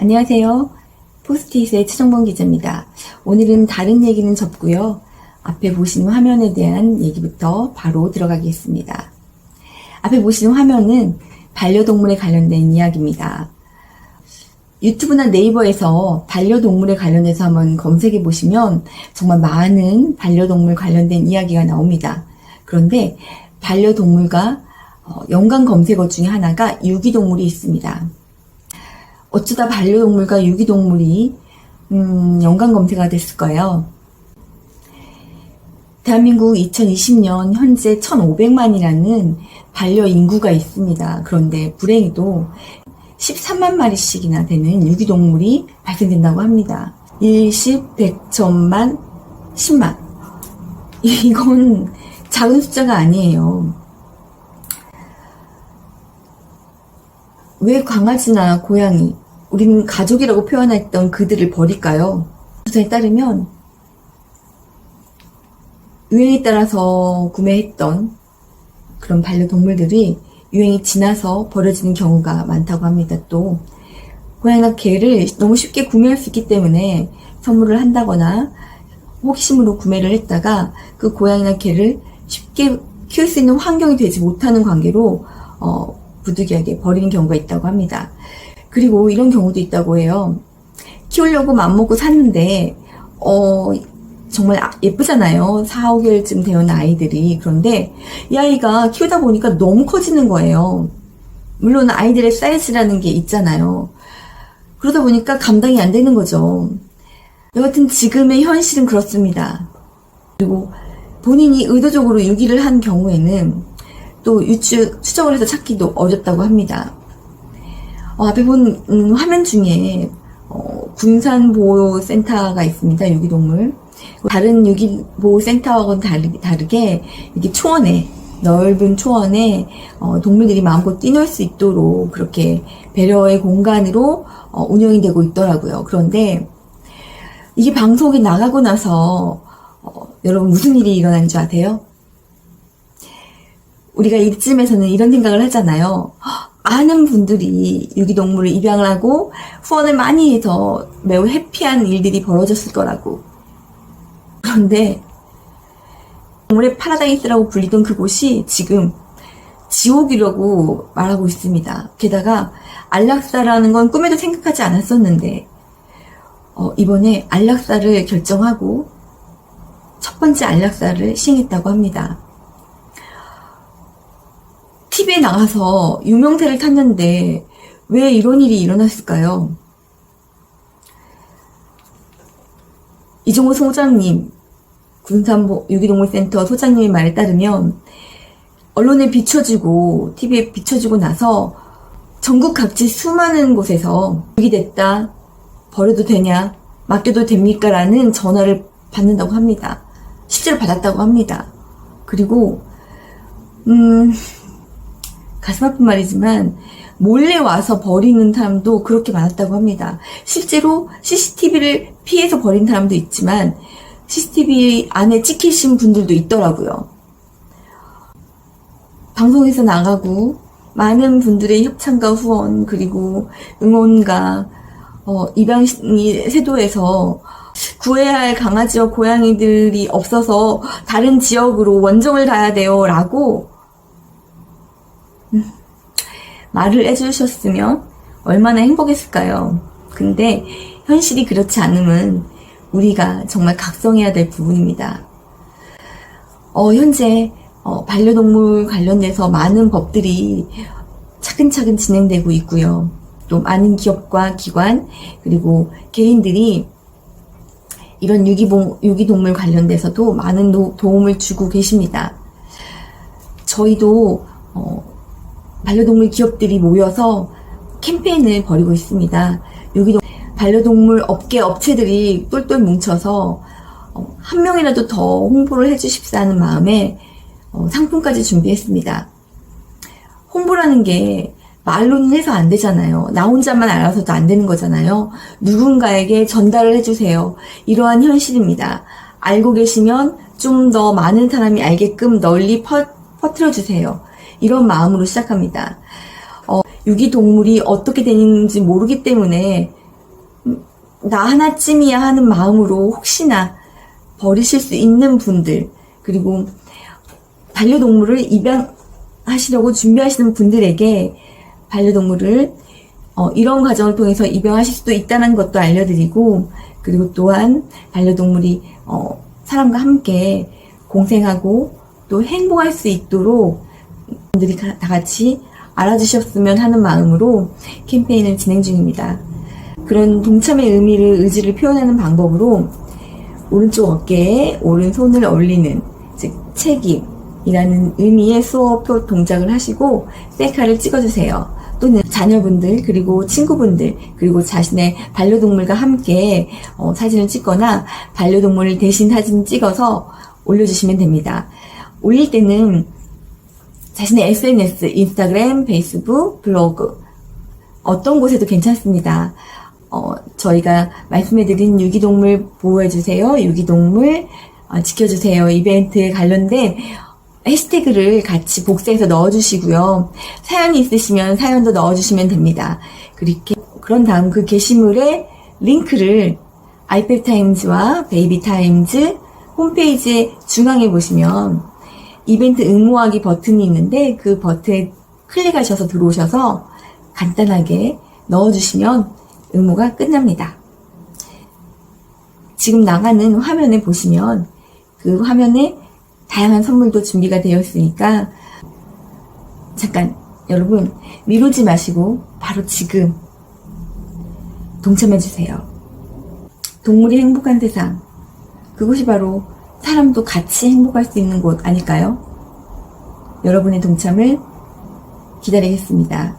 안녕하세요. 포스트잇의 최정범 기자입니다. 오늘은 다른 얘기는 접고요. 앞에 보시는 화면에 대한 얘기부터 바로 들어가겠습니다. 앞에 보시는 화면은 반려동물에 관련된 이야기입니다. 유튜브나 네이버에서 반려동물에 관련해서 한번 검색해 보시면 정말 많은 반려동물 관련된 이야기가 나옵니다. 그런데 반려동물과 어, 연관 검색어 중에 하나가 유기동물이 있습니다. 어쩌다 반려동물과 유기동물이 음, 연관 검색가 됐을까요? 대한민국 2020년 현재 1,500만이라는 반려 인구가 있습니다. 그런데 불행히도 13만 마리씩이나 되는 유기동물이 발생된다고 합니다. 일십, 백천만, 십만. 이건 작은 숫자가 아니에요. 왜 강아지나 고양이, 우리는 가족이라고 표현했던 그들을 버릴까요? 조사에 따르면 유행에 따라서 구매했던 그런 반려동물들이 유행이 지나서 버려지는 경우가 많다고 합니다. 또 고양이나 개를 너무 쉽게 구매할 수 있기 때문에 선물을 한다거나 호기심으로 구매를 했다가 그 고양이나 개를 쉽게 키울 수 있는 환경이 되지 못하는 관계로 어, 부득이하게 버리는 경우가 있다고 합니다. 그리고 이런 경우도 있다고 해요. 키우려고 맘먹고 샀는데 어, 정말 아- 예쁘잖아요. 4, 5개월쯤 되는 아이들이. 그런데 이 아이가 키우다 보니까 너무 커지는 거예요. 물론 아이들의 사이즈라는 게 있잖아요. 그러다 보니까 감당이 안 되는 거죠. 여하튼 지금의 현실은 그렇습니다. 그리고 본인이 의도적으로 유기를 한 경우에는 또 유추, 추적을 해서 찾기도 어렵다고 합니다. 어, 앞에 본 음, 화면 중에 어, 군산보호센터가 있습니다. 유기동물. 다른 유기보호센터하고는 다르, 다르게 이게 초원에 넓은 초원에 어, 동물들이 마음껏 뛰놀 수 있도록 그렇게 배려의 공간으로 어, 운영이 되고 있더라고요. 그런데 이게 방송이 나가고 나서 어, 여러분 무슨 일이 일어난 줄 아세요? 우리가 이쯤에서는 이런 생각을 하잖아요. 헉, 많은 분들이 유기동물을 입양을 하고 후원을 많이 해서 매우 해피한 일들이 벌어졌을 거라고. 그런데 동물의 파라다이스라고 불리던 그곳이 지금 지옥이라고 말하고 있습니다. 게다가 안락사라는 건 꿈에도 생각하지 않았었는데 어, 이번에 안락사를 결정하고 첫 번째 안락사를 시행했다고 합니다. TV에 나가서 유명세를 탔는데 왜 이런 일이 일어났을까요? 이종호 소장님, 군산보 유기동물센터 소장님의 말에 따르면 언론에 비춰지고 TV에 비춰지고 나서 전국 각지 수많은 곳에서 유기됐다, 버려도 되냐, 맡겨도 됩니까? 라는 전화를 받는다고 합니다. 실제로 받았다고 합니다. 그리고 음, 가슴 아픈 말이지만 몰래 와서 버리는 사람도 그렇게 많았다고 합니다. 실제로 CCTV를 피해서 버린 사람도 있지만 CCTV 안에 찍히신 분들도 있더라고요. 방송에서 나가고 많은 분들의 협찬과 후원 그리고 응원과 어, 입양이 세도에서 구해야 할 강아지와 고양이들이 없어서 다른 지역으로 원정을 가야 돼요 라고 말을 해주셨으면 얼마나 행복했을까요? 근데 현실이 그렇지 않음은 우리가 정말 각성해야 될 부분입니다. 어, 현재 어, 반려동물 관련돼서 많은 법들이 차근차근 진행되고 있고요. 또 많은 기업과 기관 그리고 개인들이 이런 유기봉, 유기동물 관련돼서도 많은 도, 도움을 주고 계십니다. 저희도 어, 반려동물 기업들이 모여서 캠페인을 벌이고 있습니다. 유기동 반려동물 업계 업체들이 똘똘 뭉쳐서 어, 한 명이라도 더 홍보를 해주십사 하는 마음에 어, 상품까지 준비했습니다. 홍보라는 게 말로는 해서 안 되잖아요. 나 혼자만 알아서도 안 되는 거잖아요. 누군가에게 전달을 해주세요. 이러한 현실입니다. 알고 계시면 좀 더 많은 사람이 알게끔 널리 퍼, 퍼뜨려 주세요. 이런 마음으로 시작합니다. 어, 유기동물이 어떻게 되는지 모르기 때문에 나 하나쯤이야 하는 마음으로 혹시나 버리실 수 있는 분들, 그리고 반려동물을 입양하시려고 준비하시는 분들에게 반려동물을 어, 이런 과정을 통해서 입양하실 수도 있다는 것도 알려드리고, 그리고 또한 반려동물이 어, 사람과 함께 공생하고 또 행복할 수 있도록 분들이 가- 다 같이 알아주셨으면 하는 마음으로 캠페인을 진행 중입니다. 그런 동참의 의미를, 의지를 표현하는 방법으로 오른쪽 어깨에 오른손을 올리는, 즉, 책임이라는 의미의 수어표 동작을 하시고 셀카를 찍어주세요. 또는 자녀분들, 그리고 친구분들, 그리고 자신의 반려동물과 함께 어, 사진을 찍거나 반려동물 대신 사진을 찍어서 올려주시면 됩니다. 올릴 때는 자신의 SNS, 인스타그램, 페이스북, 블로그, 어떤 곳에도 괜찮습니다. 어, 저희가 말씀해드린 유기동물 보호해주세요, 유기동물 어, 지켜주세요 이벤트에 관련된 해시태그를 같이 복사해서 넣어주시고요. 사연이 있으시면 사연도 넣어주시면 됩니다. 그렇게 그런 다음 그 게시물에 링크를 아이패드 타임즈와 베이비 타임즈 홈페이지의 중앙에 보시면 이벤트 응모하기 버튼이 있는데 그 버튼에 클릭하셔서 들어오셔서 간단하게 넣어주시면 응모가 끝납니다. 지금 나가는 화면에 보시면 그 화면에 다양한 선물도 준비가 되어 있으니까 잠깐 여러분 미루지 마시고 바로 지금 동참해 주세요. 동물이 행복한 세상 그곳이 바로 사람도 같이 행복할 수 있는 곳 아닐까요? 여러분의 동참을 기다리겠습니다.